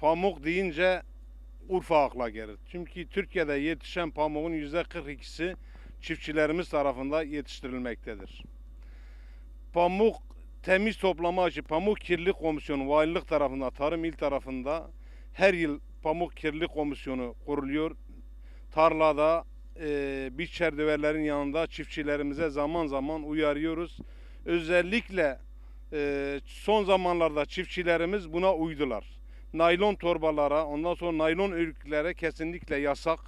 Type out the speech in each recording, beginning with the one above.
pamuk deyince Urfa akla gelir. Çünkü Türkiye'de yetişen pamuğun yüzde 42'si çiftçilerimiz tarafından yetiştirilmektedir. Pamuk temiz toplama için Pamuk Kirlilik Komisyonu Valilik tarafından, Tarım İl tarafında her yıl Pamuk Kirlilik Komisyonu kuruluyor. Tarlada e, biçer döverlerin yanında çiftçilerimize zaman zaman uyarıyoruz. Özellikle e, son zamanlarda çiftçilerimiz buna uydular. Naylon torbalara, ondan sonra naylon örgülere kesinlikle yasak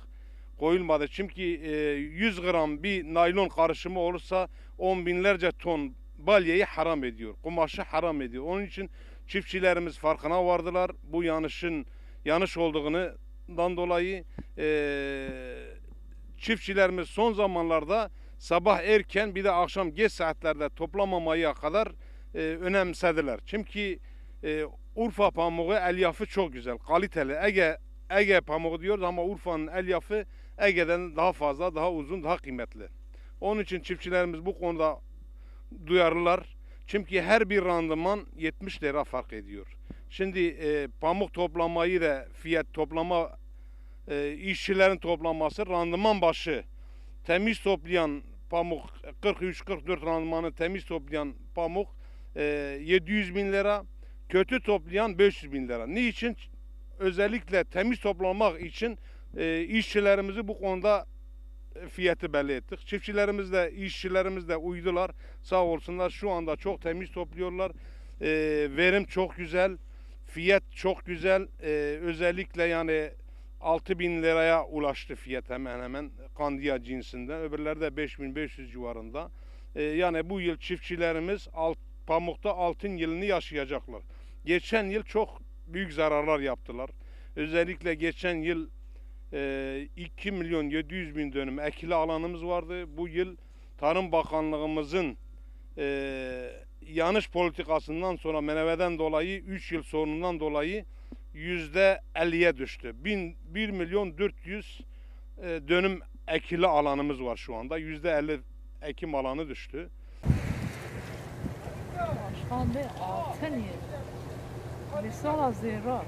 koyulmadı. Çünkü e, 100 gram bir naylon karışımı olursa on binlerce ton balyeyi haram ediyor. Kumaşı haram ediyor. Onun için çiftçilerimiz farkına vardılar. Bu yanlışın yanlış olduğundan dolayı e, çiftçilerimiz son zamanlarda sabah erken bir de akşam geç saatlerde toplamamaya kadar e, önemsediler. Çünkü e, Urfa pamuğu elyafı çok güzel, kaliteli. Ege Ege pamuğu diyoruz ama Urfa'nın elyafı Ege'den daha fazla, daha uzun, daha kıymetli. Onun için çiftçilerimiz bu konuda duyarlılar. Çünkü her bir randıman 70 lira fark ediyor. Şimdi e, pamuk toplamayı da fiyat toplama e, işçilerin toplaması randıman başı temiz toplayan pamuk 43-44 randımanı temiz toplayan pamuk e, 700 bin lira kötü toplayan 500 bin lira. Niçin? Özellikle temiz toplamak için e, işçilerimizi bu konuda e, fiyatı belli ettik. Çiftçilerimiz de işçilerimiz de uydular. Sağ olsunlar şu anda çok temiz topluyorlar. E, verim çok güzel. Fiyat çok güzel. E, özellikle yani 6000 bin liraya ulaştı fiyat hemen hemen kandiya cinsinden. Öbürleri de 5500 civarında. E, yani bu yıl çiftçilerimiz alt, pamukta altın yılını yaşayacaklar. Geçen yıl çok büyük zararlar yaptılar. Özellikle geçen yıl e, 2 milyon 700 bin dönüm ekili alanımız vardı. Bu yıl Tarım Bakanlığımızın e, yanlış politikasından sonra meneveden dolayı 3 yıl sonundan dolayı yüzde 50'ye düştü. 1 1 milyon 400 e, dönüm ekili alanımız var şu anda. Yüzde 50 ekim alanı düştü. Bey altın. للصالة الزيارات